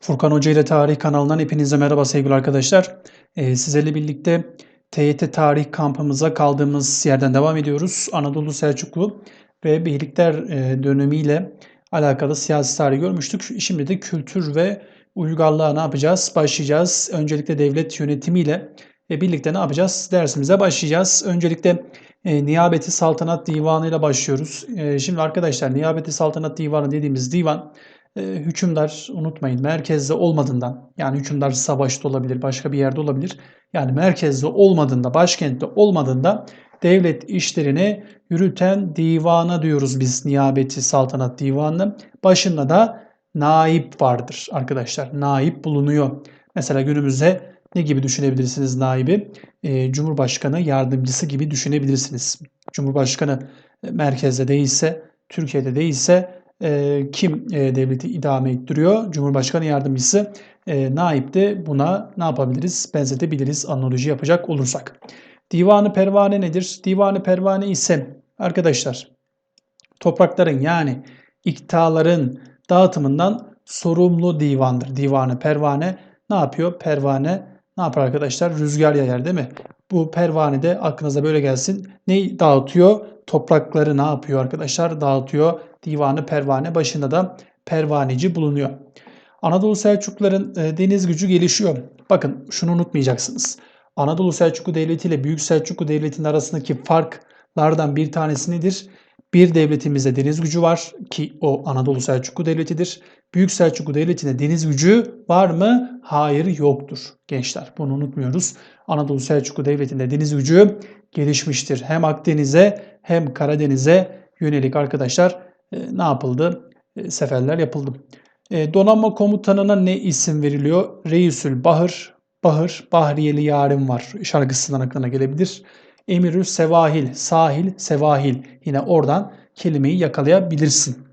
Furkan Hoca ile Tarih kanalından hepinize merhaba sevgili arkadaşlar. Ee, sizlerle birlikte TYT Tarih kampımıza kaldığımız yerden devam ediyoruz. Anadolu Selçuklu ve Beylikler e, dönemiyle alakalı siyasi tarih görmüştük. Şimdi de kültür ve uygarlığa ne yapacağız? Başlayacağız. Öncelikle devlet yönetimiyle e, birlikte ne yapacağız? Dersimize başlayacağız. Öncelikle e, Niyabeti Saltanat Divanı ile başlıyoruz. E, şimdi arkadaşlar Niyabeti Saltanat Divanı dediğimiz divan e, hükümdar unutmayın merkezde olmadığından yani hükümdar savaşta olabilir başka bir yerde olabilir. Yani merkezde olmadığında başkentte olmadığında devlet işlerini yürüten divana diyoruz biz niyabeti saltanat divanı. Başında da naip vardır arkadaşlar. Naip bulunuyor. Mesela günümüzde ne gibi düşünebilirsiniz naibi? E, Cumhurbaşkanı yardımcısı gibi düşünebilirsiniz. Cumhurbaşkanı merkezde değilse, Türkiye'de değilse e, kim e, devleti idame ettiriyor? Cumhurbaşkanı yardımcısı. E, naip de buna ne yapabiliriz? Benzetebiliriz analoji yapacak olursak. Divanı pervane nedir? Divanı pervane ise arkadaşlar toprakların yani iktidarların dağıtımından sorumlu divandır. Divanı pervane ne yapıyor? Pervane ne yapar arkadaşlar? Rüzgar yayar değil mi? Bu pervane de aklınıza böyle gelsin. Ne dağıtıyor? Toprakları ne yapıyor arkadaşlar? Dağıtıyor. Divanı pervane başında da pervaneci bulunuyor. Anadolu Selçukluların e, deniz gücü gelişiyor. Bakın şunu unutmayacaksınız. Anadolu Selçuklu Devleti ile Büyük Selçuklu Devleti'nin arasındaki farklardan bir tanesi nedir? Bir devletimizde deniz gücü var ki o Anadolu Selçuklu Devleti'dir. Büyük Selçuklu Devleti'nde deniz gücü var mı? Hayır yoktur gençler. Bunu unutmuyoruz. Anadolu Selçuklu Devleti'nde deniz gücü gelişmiştir. Hem Akdeniz'e hem Karadeniz'e yönelik arkadaşlar ne yapıldı? E, seferler yapıldı. E, donanma komutanına ne isim veriliyor? Reisül Bahır, Bahır, Bahriyeli Yarim var şarkısından aklına gelebilir. Emirül Sevahil, sahil, sevahil. Yine oradan kelimeyi yakalayabilirsin.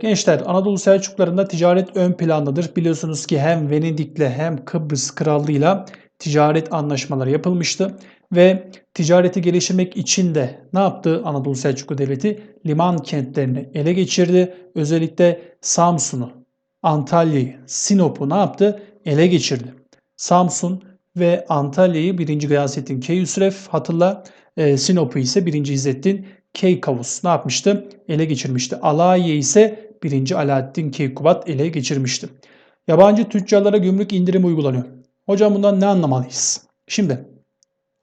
Gençler Anadolu Selçuklarında ticaret ön plandadır. Biliyorsunuz ki hem Venedik'le hem Kıbrıs Krallığı'yla ticaret anlaşmaları yapılmıştı. Ve ticareti geliştirmek için de ne yaptı Anadolu Selçuklu Devleti? Liman kentlerini ele geçirdi. Özellikle Samsun'u, Antalya'yı, Sinop'u ne yaptı? Ele geçirdi. Samsun ve Antalya'yı 1. Gıyasettin Keyhüsrev hatırla. E, Sinop'u ise 1. İzzettin Keykavus ne yapmıştı? Ele geçirmişti. Alayiye ise 1. Alaaddin Keykubat ele geçirmişti. Yabancı tüccarlara gümrük indirimi uygulanıyor. Hocam bundan ne anlamalıyız? Şimdi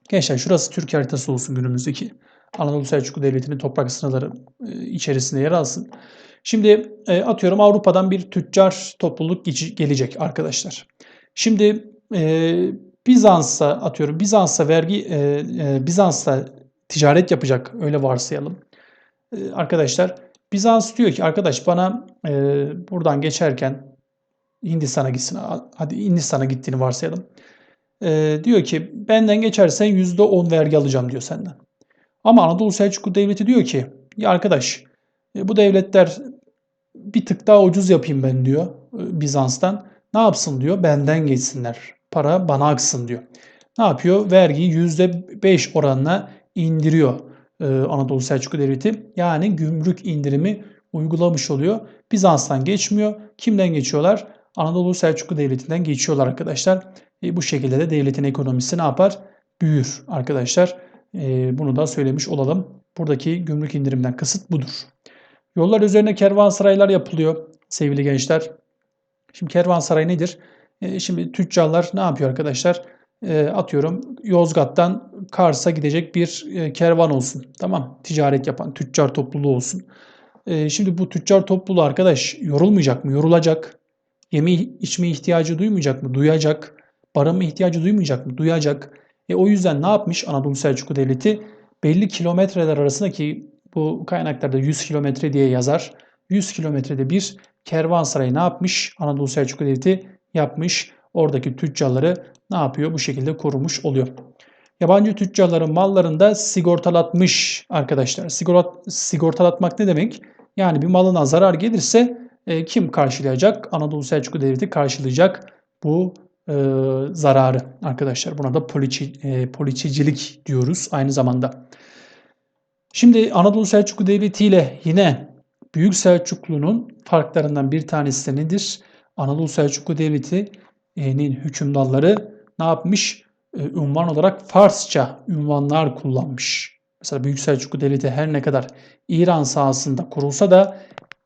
gençler şurası Türkiye haritası olsun günümüzdeki. Anadolu Selçuklu Devleti'nin toprak sınırları e, içerisinde yer alsın. Şimdi e, atıyorum Avrupa'dan bir tüccar topluluk gelecek arkadaşlar. Şimdi e, Bizans'a atıyorum Bizans'a vergi e, e, Bizans'ta ticaret yapacak öyle varsayalım. Arkadaşlar Bizans diyor ki arkadaş bana buradan geçerken Hindistan'a gitsin. Hadi Hindistan'a gittiğini varsayalım. E, diyor ki benden geçersen %10 vergi alacağım diyor senden. Ama Anadolu Selçuklu Devleti diyor ki ya arkadaş e, bu devletler bir tık daha ucuz yapayım ben diyor e, Bizans'tan. Ne yapsın diyor benden geçsinler para bana aksın diyor. Ne yapıyor? Vergiyi %5 oranına indiriyor e, Anadolu Selçuklu Devleti. Yani gümrük indirimi uygulamış oluyor. Bizans'tan geçmiyor. Kimden geçiyorlar? Anadolu Selçuklu Devleti'nden geçiyorlar arkadaşlar. E, bu şekilde de devletin ekonomisi ne yapar? Büyür arkadaşlar. E, bunu da söylemiş olalım. Buradaki gümrük indirimden kasıt budur. Yollar üzerine kervansaraylar yapılıyor sevgili gençler. Şimdi kervansaray nedir? E, şimdi tüccarlar ne yapıyor arkadaşlar? E, atıyorum Yozgat'tan Kars'a gidecek bir e, kervan olsun. Tamam ticaret yapan tüccar topluluğu olsun. Şimdi bu tüccar topluluğu arkadaş yorulmayacak mı? Yorulacak. Yeme içme ihtiyacı duymayacak mı? Duyacak. Barınma ihtiyacı duymayacak mı? Duyacak. E o yüzden ne yapmış Anadolu Selçuklu Devleti? Belli kilometreler arasındaki bu kaynaklarda 100 kilometre diye yazar. 100 kilometrede bir kervansaray ne yapmış? Anadolu Selçuklu Devleti yapmış. Oradaki tüccarları ne yapıyor? Bu şekilde korumuş oluyor. Yabancı tüccarların mallarını da sigortalatmış arkadaşlar. Sigort, sigortalatmak ne demek? Yani bir malına zarar gelirse e, kim karşılayacak? Anadolu Selçuklu Devleti karşılayacak bu e, zararı arkadaşlar. Buna da poliçi, e, poliçicilik diyoruz aynı zamanda. Şimdi Anadolu Selçuklu Devleti ile yine Büyük Selçuklu'nun farklarından bir tanesi nedir? Anadolu Selçuklu Devleti'nin hükümdarları ne yapmış? Ee, ünvan olarak Farsça ünvanlar kullanmış. Mesela Büyük Selçuklu Devleti her ne kadar İran sahasında kurulsa da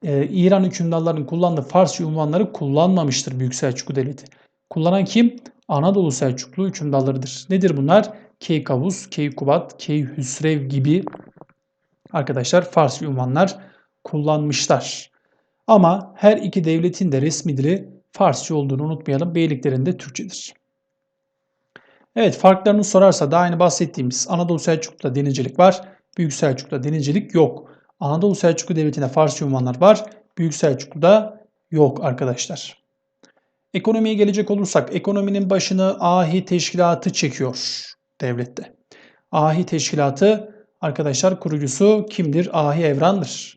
e, İran hükümdarlarının kullandığı Farsça ünvanları kullanmamıştır Büyük Selçuklu Devleti. Kullanan kim? Anadolu Selçuklu hükümdarlarıdır. Nedir bunlar? Keykavus, Keykubat, Keyhüsrev gibi arkadaşlar Farsça ünvanlar kullanmışlar. Ama her iki devletin de resmi dili Farsça olduğunu unutmayalım. Beyliklerinde Türkçedir. Evet farklarını sorarsa da aynı bahsettiğimiz Anadolu Selçuklu'da denizcilik var. Büyük Selçuklu'da denizcilik yok. Anadolu Selçuklu Devleti'nde Farsça ünvanlar var. Büyük Selçuklu'da yok arkadaşlar. Ekonomiye gelecek olursak ekonominin başını Ahi Teşkilatı çekiyor devlette. Ahi Teşkilatı arkadaşlar kurucusu kimdir? Ahi Evran'dır.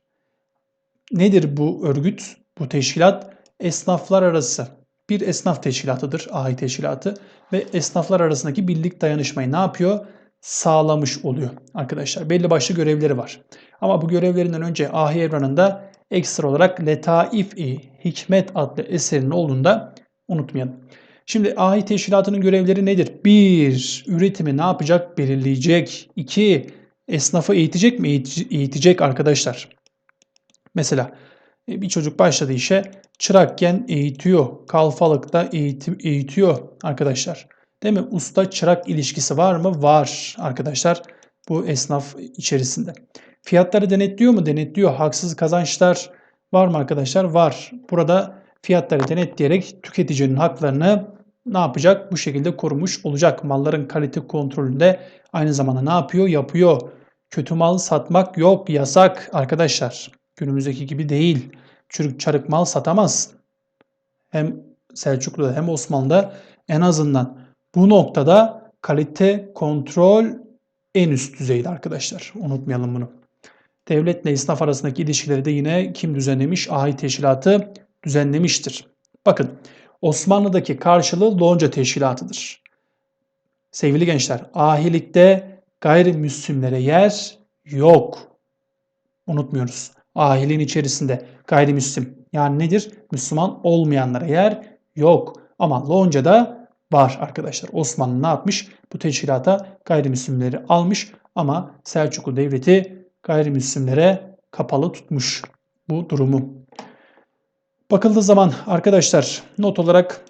Nedir bu örgüt, bu teşkilat? Esnaflar arası bir esnaf teşkilatıdır, ahi teşkilatı ve esnaflar arasındaki birlik dayanışmayı ne yapıyor? Sağlamış oluyor arkadaşlar. Belli başlı görevleri var. Ama bu görevlerinden önce Ahi Evran'ında ekstra olarak Letaif-i Hikmet adlı eserinin olduğunda unutmayalım. Şimdi ahi teşkilatının görevleri nedir? Bir, üretimi ne yapacak? Belirleyecek. İki, esnafı eğitecek mi? Eğitecek arkadaşlar. Mesela e, bir çocuk başladı işe çırakken eğitiyor. Kalfalıkta eğitim, eğitiyor arkadaşlar. Değil mi? Usta çırak ilişkisi var mı? Var arkadaşlar bu esnaf içerisinde. Fiyatları denetliyor mu? Denetliyor. Haksız kazançlar var mı arkadaşlar? Var. Burada fiyatları denetleyerek tüketicinin haklarını ne yapacak? Bu şekilde korumuş olacak. Malların kalite kontrolünde aynı zamanda ne yapıyor? Yapıyor. Kötü mal satmak yok. Yasak arkadaşlar. Günümüzdeki gibi değil. Çürük çarık mal satamaz. Hem Selçuklu'da hem Osmanlı'da en azından bu noktada kalite kontrol en üst düzeyde arkadaşlar. Unutmayalım bunu. Devletle esnaf arasındaki ilişkileri de yine kim düzenlemiş? Ahi Teşkilatı düzenlemiştir. Bakın Osmanlı'daki karşılığı Lonca Teşkilatı'dır. Sevgili gençler, ahilikte gayrimüslimlere yer yok. Unutmuyoruz. Ahilin içerisinde gayrimüslim yani nedir? Müslüman olmayanlara yer yok. Ama Lonca'da var arkadaşlar. Osmanlı ne yapmış? Bu teşkilata gayrimüslimleri almış ama Selçuklu Devleti gayrimüslimlere kapalı tutmuş bu durumu. Bakıldığı zaman arkadaşlar not olarak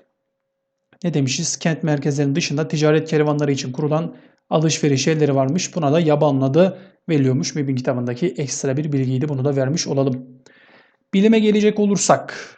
ne demişiz? Kent merkezlerinin dışında ticaret kervanları için kurulan alışveriş yerleri varmış. Buna da yaban adı veriliyormuş. Mebin kitabındaki ekstra bir bilgiydi. Bunu da vermiş olalım. Bilime gelecek olursak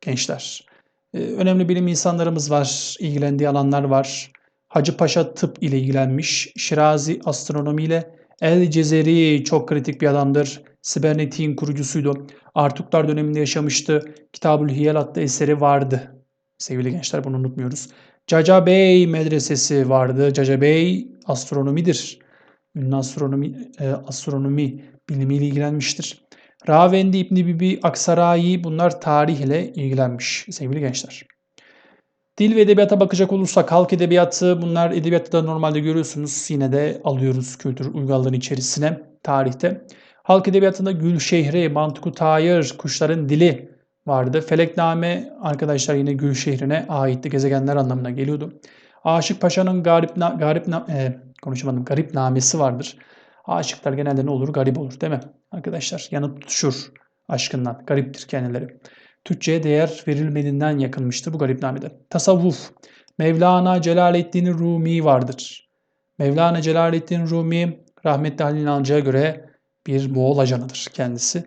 gençler. E, önemli bilim insanlarımız var. ilgilendiği alanlar var. Hacı Paşa tıp ile ilgilenmiş. Şirazi astronomi ile. El Cezeri çok kritik bir adamdır. Sibernetik'in kurucusuydu. Artuklar döneminde yaşamıştı. Kitabül Hiyel adlı eseri vardı. Sevgili gençler bunu unutmuyoruz. Caca Bey medresesi vardı. Caca Bey astronomidir. Ünlü astronomi, e, astronomi bilimiyle ilgilenmiştir. Ravendi İbni Bibi Aksarayi bunlar tarih ile ilgilenmiş sevgili gençler. Dil ve edebiyata bakacak olursak halk edebiyatı bunlar edebiyatta da normalde görüyorsunuz yine de alıyoruz kültür uygarlığının içerisine tarihte. Halk edebiyatında Gülşehri, Mantıku Tayır, Kuşların Dili vardı. Felekname arkadaşlar yine Gülşehir'ine aitti. Gezegenler anlamına geliyordu. Aşık Paşa'nın garip, garip e, konuşamadım. Garip namesi vardır. Aşıklar genelde ne olur? Garip olur değil mi? Arkadaşlar yanıp tutuşur aşkından. Gariptir kendileri. Türkçe'ye değer verilmediğinden yakınmıştır bu garip namede. Tasavvuf. Mevlana Celaleddin Rumi vardır. Mevlana Celaleddin Rumi rahmetli Halil İnancı'ya göre bir Moğol ajanıdır kendisi.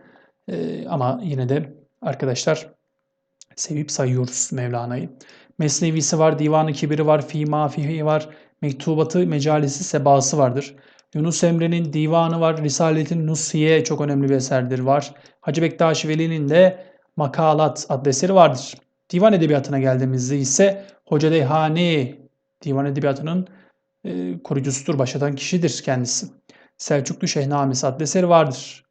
Ee, ama yine de arkadaşlar sevip sayıyoruz Mevlana'yı. Mesnevisi var, Divanı Kibiri var, Fîmâ Fihi var, Mektubatı Mecalisi Sebası vardır. Yunus Emre'nin divanı var. Risaletin Nusiye çok önemli bir eserdir var. Hacı Bektaş Veli'nin de Makalat adlı eseri vardır. Divan edebiyatına geldiğimizde ise Hoca Dehani divan edebiyatının e, kurucusudur, başlatan kişidir kendisi. Selçuklu Şehnamesi adlı eseri vardır.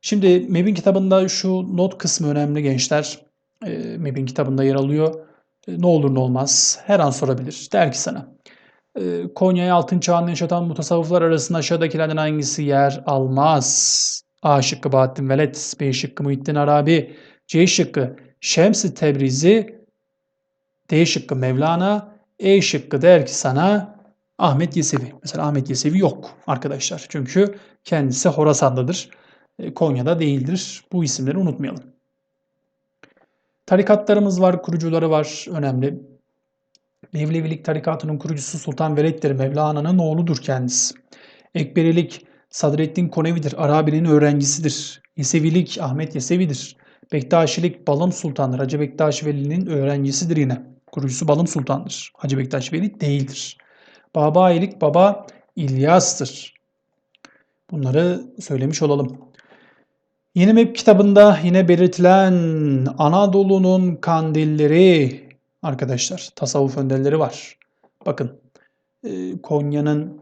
Şimdi Mebin kitabında şu not kısmı önemli gençler. E, Mebin kitabında yer alıyor. E, ne olur ne olmaz her an sorabilir. Der ki sana Konya'yı altın çağında yaşatan mutasavvıflar arasında aşağıdakilerden hangisi yer almaz? A şıkkı Bahattin Veled, B şıkkı Muhittin Arabi, C şıkkı Şems-i Tebrizi, D şıkkı Mevlana, E şıkkı der ki sana Ahmet Yesevi. Mesela Ahmet Yesevi yok arkadaşlar. Çünkü kendisi Horasan'dadır. E, Konya'da değildir. Bu isimleri unutmayalım. Tarikatlarımız var, kurucuları var. Önemli. Mevlevilik tarikatının kurucusu Sultan Veled'dir. Mevlana'nın oğludur kendisi. Ekberilik Sadreddin Konevi'dir. Arabi'nin öğrencisidir. Yesevilik Ahmet Yesevi'dir. Bektaşilik Balım Sultan'dır. Hacı Bektaş Veli'nin öğrencisidir yine. Kurucusu Balım Sultan'dır. Hacı Bektaş Veli değildir. Babailik Baba İlyas'tır. Bunları söylemiş olalım. Yeni Map kitabında yine belirtilen Anadolu'nun kandilleri arkadaşlar tasavvuf önderleri var. Bakın e, Konya'nın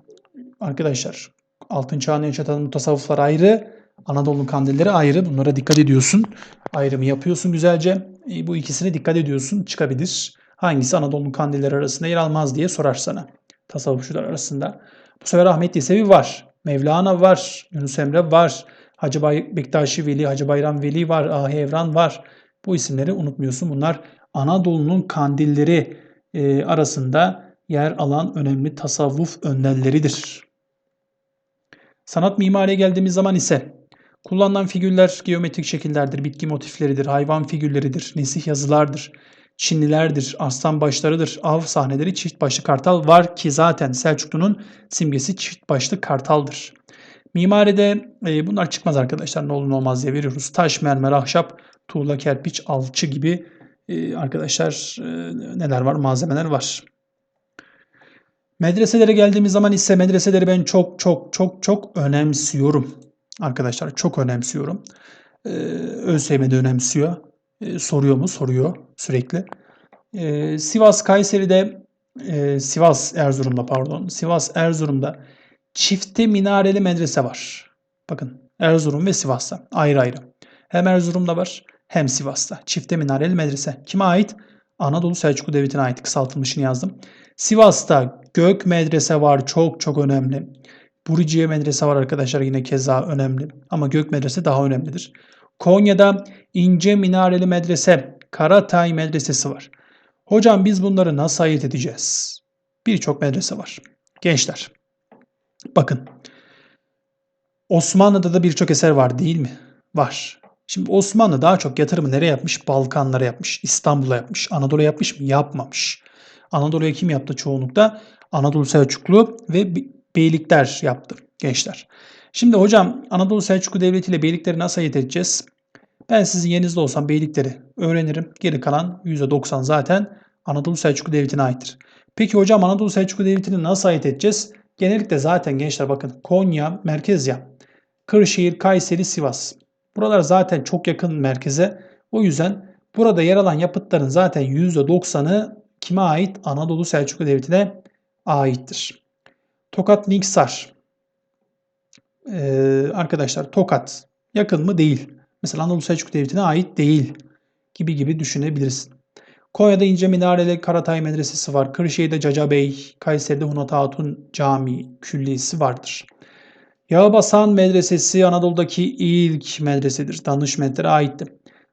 arkadaşlar altın çağını yaşatan mutasavvıflar ayrı, Anadolu'nun kandilleri ayrı. Bunlara dikkat ediyorsun. Ayrımı yapıyorsun güzelce. E, bu ikisine dikkat ediyorsun. Çıkabilir. Hangisi Anadolu'nun kandilleri arasında yer almaz diye sorar sana. Tasavvufçular arasında. Bu sefer Ahmet Yesevi var. Mevlana var. Yunus Emre var. Hacı Bay Bektaşi Veli, Hacı Bayram Veli var. Ahi Evran var. Bu isimleri unutmuyorsun. Bunlar Anadolu'nun kandilleri e, arasında yer alan önemli tasavvuf önderleridir. Sanat mimariye geldiğimiz zaman ise kullanılan figürler geometrik şekillerdir, bitki motifleridir, hayvan figürleridir, nesih yazılardır, Çinlilerdir, aslan başlarıdır, av sahneleri çift başlı kartal var ki zaten Selçuklu'nun simgesi çift başlı kartaldır. Mimaride e, bunlar çıkmaz arkadaşlar ne olur ne olmaz diye veriyoruz. Taş, mermer, ahşap, tuğla, kerpiç, alçı gibi e, arkadaşlar e, neler var malzemeler var. Medreselere geldiğimiz zaman ise medreseleri ben çok çok çok çok önemsiyorum. Arkadaşlar çok önemsiyorum. Ee, ÖSYM de önemsiyor. Ee, soruyor mu? Soruyor sürekli. Ee, Sivas Kayseri'de e, Sivas Erzurum'da pardon. Sivas Erzurum'da çifte minareli medrese var. Bakın Erzurum ve Sivas'ta ayrı ayrı. Hem Erzurum'da var hem Sivas'ta. Çifte minareli medrese. Kime ait? Anadolu Selçuklu Devleti'ne ait. Kısaltılmışını yazdım. Sivas'ta Gök Medrese var. Çok çok önemli. Buriciye Medrese var arkadaşlar yine keza önemli. Ama Gök Medrese daha önemlidir. Konya'da İnce Minareli Medrese, Karatay Medresesi var. Hocam biz bunları nasıl ayırt edeceğiz? Birçok medrese var. Gençler bakın Osmanlı'da da birçok eser var değil mi? Var. Şimdi Osmanlı daha çok yatırımı nereye yapmış? Balkanlara yapmış, İstanbul'a yapmış, Anadolu'ya yapmış mı? Yapmamış. Anadolu'ya kim yaptı çoğunlukta? Anadolu Selçuklu ve beylikler yaptı gençler. Şimdi hocam Anadolu Selçuklu Devleti ile beylikleri nasıl ayırt edeceğiz? Ben sizin yerinizde olsam beylikleri öğrenirim. Geri kalan %90 zaten Anadolu Selçuklu Devleti'ne aittir. Peki hocam Anadolu Selçuklu Devleti'ni nasıl ayırt edeceğiz? Genellikle zaten gençler bakın Konya merkez ya. Kırşehir, Kayseri, Sivas. Buralar zaten çok yakın merkeze. O yüzden burada yer alan yapıtların zaten %90'ı kime ait? Anadolu Selçuklu Devleti'ne aittir. Tokat Niksar. Ee, arkadaşlar Tokat yakın mı? Değil. Mesela Anadolu Selçuklu Devleti'ne ait değil gibi gibi düşünebilirsin. Konya'da İnce Minareli Karatay Medresesi var. Kırşehir'de Caca Bey, Kayseri'de Hunat Hatun Camii Külliyesi vardır. Yağbasan Medresesi Anadolu'daki ilk medresedir. Danışmenlere aitti.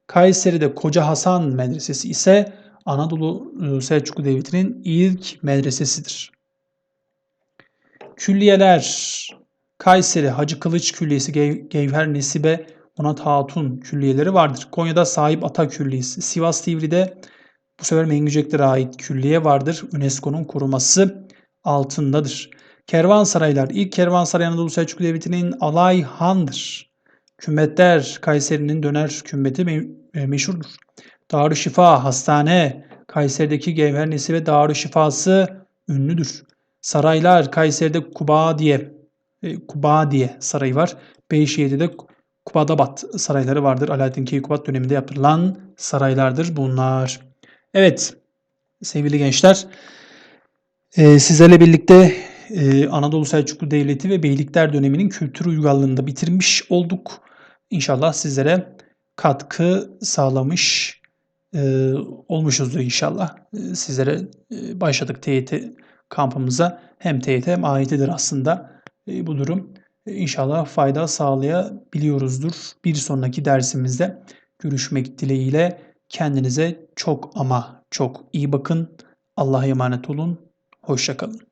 Kayseri'de Koca Hasan Medresesi ise Anadolu e, Selçuklu Devleti'nin ilk medresesidir. Külliyeler Kayseri Hacı Kılıç Külliyesi Gev Gevher Nesibe Onat Hatun külliyeleri vardır. Konya'da Sahip Ata Külliyesi. Sivas Tivri'de bu sefer Mengüceklere ait külliye vardır. UNESCO'nun koruması altındadır. Kervansaraylar. İlk kervansaray Anadolu Selçuklu Devleti'nin alay handır. Kümmetler Kayseri'nin döner kümmeti me e, meşhurdur. Darüşşifa Hastane Kayseri'deki Gevhernesi ve Darüşşifası ünlüdür. Saraylar Kayseri'de Kuba diye e, Kuba diye sarayı var. Beyşehir'de Kubadabat sarayları vardır. Alaaddin Keykubat döneminde yapılan saraylardır bunlar. Evet sevgili gençler e, sizlerle birlikte e, Anadolu Selçuklu Devleti ve Beylikler döneminin kültür uygarlığını da bitirmiş olduk. İnşallah sizlere katkı sağlamış e, olmuşuzdur inşallah. E, sizlere e, başladık TYT kampımıza. Hem TYT hem AYT'dir aslında e, bu durum. inşallah fayda sağlayabiliyoruzdur. Bir sonraki dersimizde görüşmek dileğiyle kendinize çok ama çok iyi bakın. Allah'a emanet olun. Hoşçakalın.